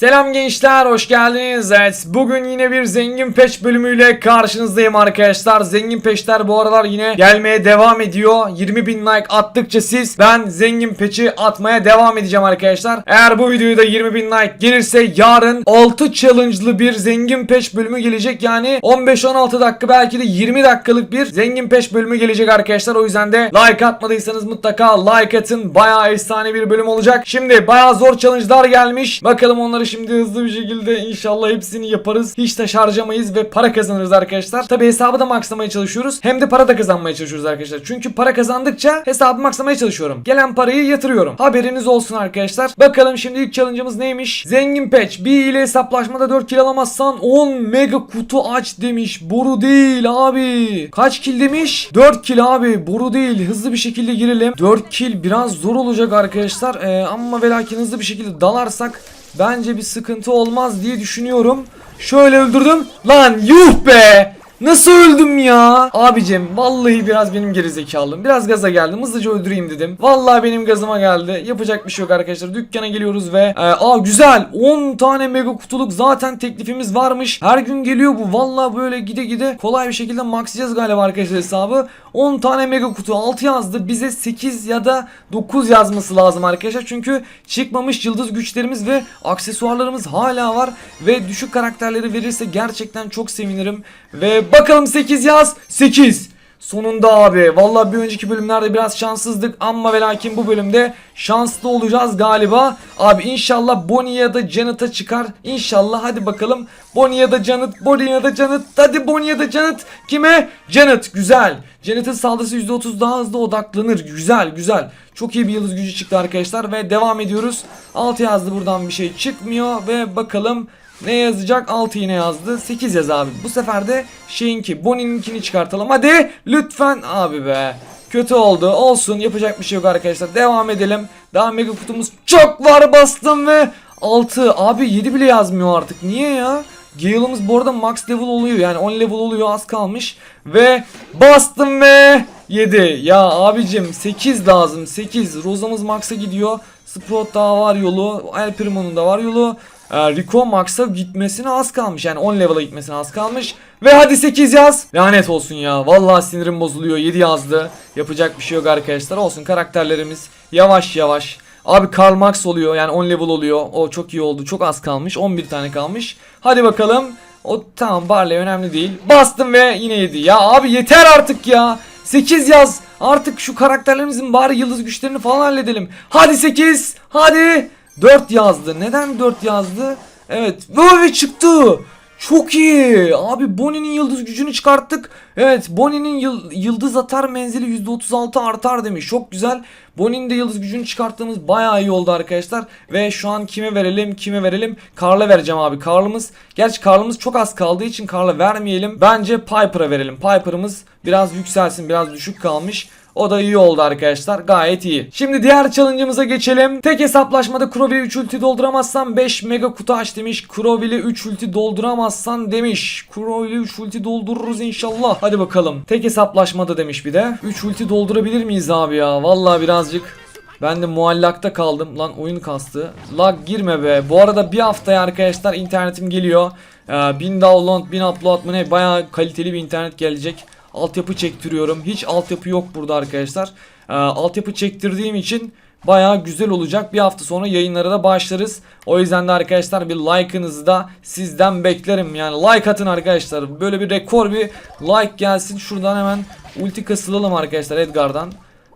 Selam gençler hoş geldiniz. Evet bugün yine bir zengin peş bölümüyle karşınızdayım arkadaşlar. Zengin peşler bu aralar yine gelmeye devam ediyor. 20 bin like attıkça siz ben zengin peçi atmaya devam edeceğim arkadaşlar. Eğer bu videoda 20 bin like gelirse yarın 6 challenge'lı bir zengin peş bölümü gelecek. Yani 15-16 dakika belki de 20 dakikalık bir zengin peş bölümü gelecek arkadaşlar. O yüzden de like atmadıysanız mutlaka like atın. Bayağı efsane bir bölüm olacak. Şimdi bayağı zor challenge'lar gelmiş. Bakalım onları şimdi hızlı bir şekilde inşallah hepsini yaparız. Hiç de harcamayız ve para kazanırız arkadaşlar. Tabi hesabı da maxlamaya çalışıyoruz. Hem de para da kazanmaya çalışıyoruz arkadaşlar. Çünkü para kazandıkça hesabı maxlamaya çalışıyorum. Gelen parayı yatırıyorum. Haberiniz olsun arkadaşlar. Bakalım şimdi ilk challenge'ımız neymiş? Zengin patch. Bir ile hesaplaşmada 4 kill alamazsan 10 mega kutu aç demiş. Boru değil abi. Kaç kill demiş? 4 kill abi. Boru değil. Hızlı bir şekilde girelim. 4 kill biraz zor olacak arkadaşlar. Ee, ama ve lakin hızlı bir şekilde dalarsak bence bir sıkıntı olmaz diye düşünüyorum. Şöyle öldürdüm. Lan yuh be. Nasıl öldüm ya? Abicim vallahi biraz benim gerizekalım. Biraz gaza geldim. Hızlıca öldüreyim dedim. Vallahi benim gazıma geldi. Yapacak bir şey yok arkadaşlar. Dükkana geliyoruz ve e, aa güzel. 10 tane mega kutuluk zaten teklifimiz varmış. Her gün geliyor bu. Vallahi böyle gide gide kolay bir şekilde maxlayacağız galiba arkadaşlar hesabı. 10 tane mega kutu 6 yazdı. Bize 8 ya da 9 yazması lazım arkadaşlar. Çünkü çıkmamış yıldız güçlerimiz ve aksesuarlarımız hala var. Ve düşük karakterleri verirse gerçekten çok sevinirim. Ve bakalım 8 yaz. 8. Sonunda abi. Vallahi bir önceki bölümlerde biraz şanssızdık ama ve lakin bu bölümde şanslı olacağız galiba. Abi inşallah Bonnie ya da Janet'a çıkar. İnşallah hadi bakalım. Bonnie ya da Janet, Bonnie ya da Janet. Hadi Bonnie ya da Janet. Kime? Janet. Güzel. Janet'ın saldırısı %30 daha hızlı odaklanır. Güzel güzel. Çok iyi bir yıldız gücü çıktı arkadaşlar ve devam ediyoruz. 6 yazdı buradan bir şey çıkmıyor ve bakalım ne yazacak? 6 yine yazdı. 8 yaz abi. Bu sefer de şeyinki Bonnie'ninkini çıkartalım. Hadi lütfen abi be. Kötü oldu. Olsun. Yapacak bir şey yok arkadaşlar. Devam edelim. Daha mega kutumuz çok var bastım ve 6. Abi 7 bile yazmıyor artık. Niye ya? Gale'ımız bu arada max level oluyor. Yani 10 level oluyor. Az kalmış. Ve bastım ve 7. Ya abicim 8 lazım. 8. Rozamız max'a gidiyor. Sprout daha var yolu. El Primo'nun da var yolu. Ee, Rico Max'a gitmesine az kalmış. Yani 10 level'a gitmesine az kalmış. Ve hadi 8 yaz. Lanet olsun ya. Vallahi sinirim bozuluyor. 7 yazdı. Yapacak bir şey yok arkadaşlar. Olsun karakterlerimiz yavaş yavaş. Abi Karl Max oluyor. Yani 10 level oluyor. O çok iyi oldu. Çok az kalmış. 11 tane kalmış. Hadi bakalım. O tamam Barley önemli değil. Bastım ve yine 7. Ya abi yeter artık ya. 8 yaz. Artık şu karakterlerimizin bari yıldız güçlerini falan halledelim. Hadi 8. Hadi. 4 yazdı. Neden 4 yazdı? Evet. Böyle çıktı. Çok iyi. Abi Bonnie'nin yıldız gücünü çıkarttık. Evet Bonnie'nin yıl- yıldız atar menzili %36 artar demiş. Çok güzel. Bonnie'nin de yıldız gücünü çıkarttığımız bayağı iyi oldu arkadaşlar. Ve şu an kime verelim kime verelim? Karl'a vereceğim abi. Karl'ımız gerçi Karl'ımız çok az kaldığı için Karl'a vermeyelim. Bence Piper'a verelim. Piper'ımız biraz yükselsin biraz düşük kalmış. O da iyi oldu arkadaşlar. Gayet iyi. Şimdi diğer challenge'ımıza geçelim. Tek hesaplaşmada Crowley'e 3 ulti dolduramazsan 5 mega kutu aç demiş. Crowley'e 3 ulti dolduramazsan demiş. Crowley'e 3 ulti doldururuz inşallah. Hadi bakalım. Tek hesaplaşmada demiş bir de. 3 ulti doldurabilir miyiz abi ya? Vallahi birazcık ben de muallakta kaldım. Lan oyun kastı. Lag girme be. Bu arada bir haftaya arkadaşlar internetim geliyor. Ee, 1000 download, 1000 upload mı ne? Bayağı kaliteli bir internet gelecek. Altyapı çektiriyorum. Hiç altyapı yok burada arkadaşlar. Ee, altyapı çektirdiğim için bayağı güzel olacak. Bir hafta sonra yayınlara da başlarız. O yüzden de arkadaşlar bir like'ınızı da sizden beklerim. Yani like atın arkadaşlar. Böyle bir rekor bir like gelsin. Şuradan hemen ulti kasılalım arkadaşlar Edgar'dan.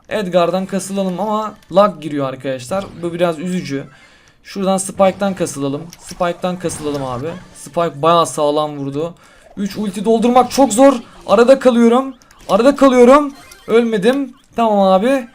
Edgar'dan kasılalım ama lag giriyor arkadaşlar. Bu biraz üzücü. Şuradan Spike'dan kasılalım. Spike'dan kasılalım abi. Spike bayağı sağlam vurdu. 3 ulti doldurmak çok zor. Arada kalıyorum. Arada kalıyorum. Ölmedim. Tamam abi.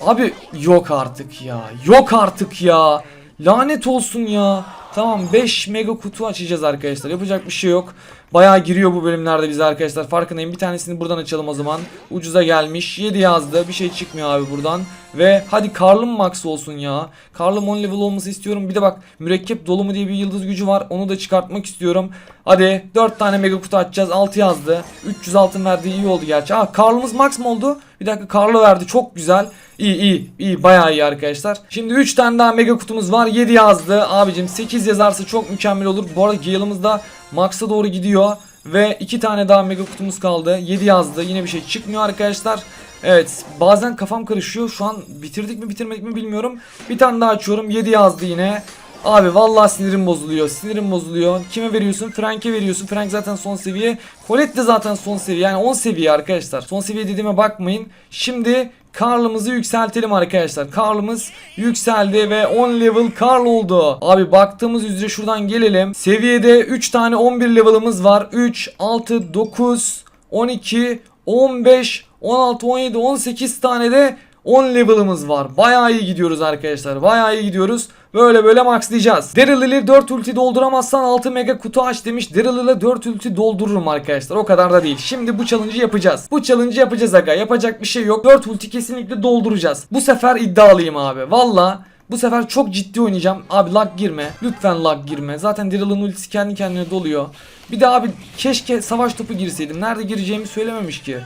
Abi yok artık ya. Yok artık ya. Lanet olsun ya. Tamam 5 mega kutu açacağız arkadaşlar. Yapacak bir şey yok. Bayağı giriyor bu bölümlerde bize arkadaşlar. Farkındayım. Bir tanesini buradan açalım o zaman. Ucuza gelmiş. 7 yazdı. Bir şey çıkmıyor abi buradan. Ve hadi Karl'ım max olsun ya. Karl'ım 10 level olması istiyorum. Bir de bak mürekkep dolu mu diye bir yıldız gücü var. Onu da çıkartmak istiyorum. Hadi 4 tane mega kutu açacağız. 6 yazdı. 300 altın verdiği iyi oldu gerçi. Aa Karl'ımız max mı oldu? Bir dakika Karlı verdi çok güzel. İyi iyi iyi bayağı iyi arkadaşlar. Şimdi 3 tane daha mega kutumuz var. 7 yazdı. Abicim 8 yazarsa çok mükemmel olur. Bu arada Gale'ımız da Max'a doğru gidiyor. Ve 2 tane daha mega kutumuz kaldı. 7 yazdı. Yine bir şey çıkmıyor arkadaşlar. Evet bazen kafam karışıyor. Şu an bitirdik mi bitirmedik mi bilmiyorum. Bir tane daha açıyorum. 7 yazdı yine. Abi vallahi sinirim bozuluyor. Sinirim bozuluyor. Kime veriyorsun? Frank'e veriyorsun. Frank zaten son seviye. Colette de zaten son seviye. Yani 10 seviye arkadaşlar. Son seviye dediğime bakmayın. Şimdi Karl'ımızı yükseltelim arkadaşlar. Karl'ımız yükseldi ve 10 level Karl oldu. Abi baktığımız üzere şuradan gelelim. Seviyede 3 tane 11 level'ımız var. 3, 6, 9, 12, 15, 16, 17, 18 tane de 10 level'ımız var. Bayağı iyi gidiyoruz arkadaşlar. Bayağı iyi gidiyoruz. Böyle böyle maxlayacağız. Daryl ile 4 ulti dolduramazsan 6 mega kutu aç demiş. Daryl ile 4 ulti doldururum arkadaşlar. O kadar da değil. Şimdi bu challenge'ı yapacağız. Bu challenge'ı yapacağız aga. Yapacak bir şey yok. 4 ulti kesinlikle dolduracağız. Bu sefer iddialıyım abi. Valla bu sefer çok ciddi oynayacağım. Abi lag girme. Lütfen lag girme. Zaten Daryl'ın ultisi kendi kendine doluyor. Bir de abi keşke savaş topu girseydim. Nerede gireceğimi söylememiş ki.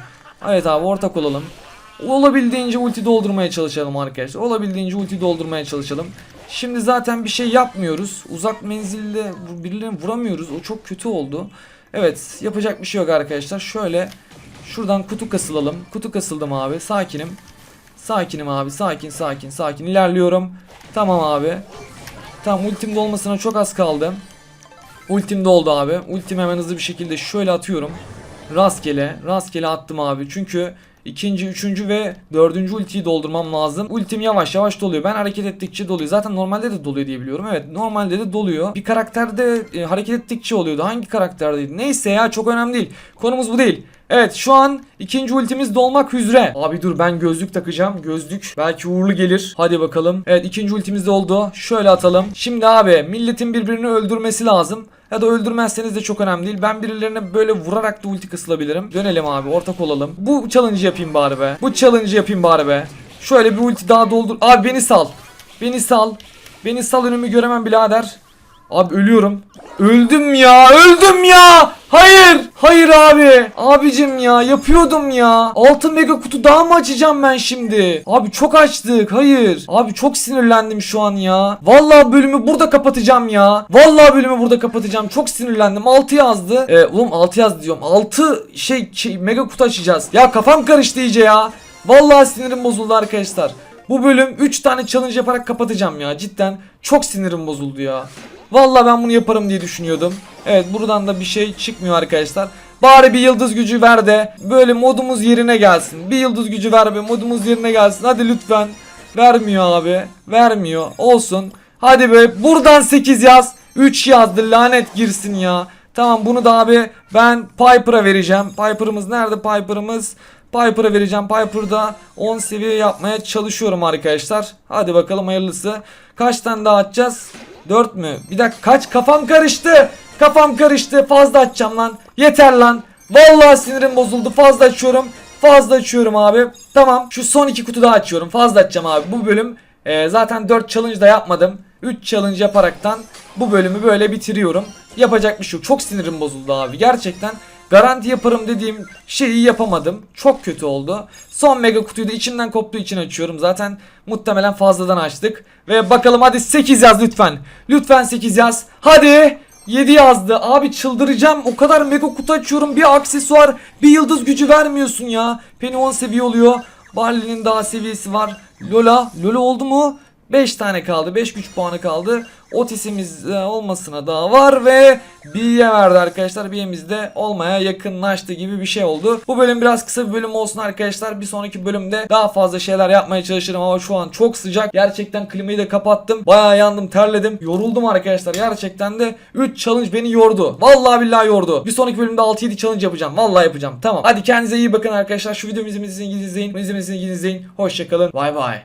Evet abi ortak olalım. Olabildiğince ulti doldurmaya çalışalım arkadaşlar. Olabildiğince ulti doldurmaya çalışalım. Şimdi zaten bir şey yapmıyoruz. Uzak menzilde birilerini vuramıyoruz. O çok kötü oldu. Evet yapacak bir şey yok arkadaşlar. Şöyle şuradan kutu kasılalım. Kutu kasıldım abi. Sakinim. Sakinim abi. Sakin sakin sakin. ilerliyorum. Tamam abi. Tamam ultim dolmasına çok az kaldı. Ultim doldu abi. Ultim hemen hızlı bir şekilde şöyle atıyorum. Rastgele. Rastgele attım abi. Çünkü ikinci, üçüncü ve dördüncü ultiyi doldurmam lazım. Ultim yavaş yavaş doluyor. Ben hareket ettikçe doluyor. Zaten normalde de doluyor diye biliyorum. Evet normalde de doluyor. Bir karakterde e, hareket ettikçe oluyordu. Hangi karakterdeydi? Neyse ya çok önemli değil. Konumuz bu değil. Evet şu an ikinci ultimiz dolmak üzere. Abi dur ben gözlük takacağım. Gözlük belki uğurlu gelir. Hadi bakalım. Evet ikinci ultimiz de oldu. Şöyle atalım. Şimdi abi milletin birbirini öldürmesi lazım. Ya da öldürmezseniz de çok önemli değil. Ben birilerine böyle vurarak da ulti kısılabilirim. Dönelim abi ortak olalım. Bu challenge yapayım bari be. Bu challenge yapayım bari be. Şöyle bir ulti daha doldur. Abi beni sal. Beni sal. Beni sal önümü göremem birader. Abi ölüyorum. Öldüm ya öldüm ya. Hayır. Hayır abi. Abicim ya yapıyordum ya. Altın mega kutu daha mı açacağım ben şimdi? Abi çok açtık. Hayır. Abi çok sinirlendim şu an ya. Vallahi bölümü burada kapatacağım ya. Vallahi bölümü burada kapatacağım. Çok sinirlendim. 6 yazdı. Ee, oğlum 6 yazdı diyorum. 6 şey, şey mega kutu açacağız. Ya kafam karıştı iyice ya. Vallahi sinirim bozuldu arkadaşlar. Bu bölüm 3 tane challenge yaparak kapatacağım ya. Cidden çok sinirim bozuldu ya. Vallahi ben bunu yaparım diye düşünüyordum. Evet buradan da bir şey çıkmıyor arkadaşlar. Bari bir yıldız gücü ver de böyle modumuz yerine gelsin. Bir yıldız gücü ver be modumuz yerine gelsin. Hadi lütfen. Vermiyor abi. Vermiyor. Olsun. Hadi be buradan 8 yaz. 3 yazdı lanet girsin ya. Tamam bunu da abi ben Piper'a vereceğim. Piper'ımız nerede Piper'ımız? Piper'a vereceğim. Piper'da 10 seviye yapmaya çalışıyorum arkadaşlar. Hadi bakalım hayırlısı. Kaç tane daha atacağız? 4 mü? Bir dakika kaç? Kafam karıştı. Kafam karıştı. Fazla açacağım lan. Yeter lan. Vallahi sinirim bozuldu. Fazla açıyorum. Fazla açıyorum abi. Tamam. Şu son iki kutu daha açıyorum. Fazla açacağım abi. Bu bölüm e, zaten 4 challenge da yapmadım. 3 challenge yaparaktan bu bölümü böyle bitiriyorum. Yapacak bir şey yok. Çok sinirim bozuldu abi. Gerçekten garanti yaparım dediğim şeyi yapamadım. Çok kötü oldu. Son mega kutuyu da içimden koptuğu için açıyorum. Zaten muhtemelen fazladan açtık. Ve bakalım hadi 8 yaz lütfen. Lütfen 8 yaz. Hadi. 7 yazdı. Abi çıldıracağım. O kadar mega kutu açıyorum. Bir aksesuar, bir yıldız gücü vermiyorsun ya. Penny 10 seviye oluyor. Barley'nin daha seviyesi var. Lola. Lola oldu mu? 5 tane kaldı. 5 güç puanı kaldı. Otis'imiz e, olmasına daha var ve B'ye verdi arkadaşlar. B'miz de olmaya yakınlaştı gibi bir şey oldu. Bu bölüm biraz kısa bir bölüm olsun arkadaşlar. Bir sonraki bölümde daha fazla şeyler yapmaya çalışırım ama şu an çok sıcak. Gerçekten klimayı da kapattım. Bayağı yandım, terledim. Yoruldum arkadaşlar. Gerçekten de 3 challenge beni yordu. Vallahi billahi yordu. Bir sonraki bölümde 6-7 challenge yapacağım. Vallahi yapacağım. Tamam. Hadi kendinize iyi bakın arkadaşlar. Şu videomu izlemenizi izleyin. Bunu izlemenizi izleyin. Hoşçakalın. Bay bay.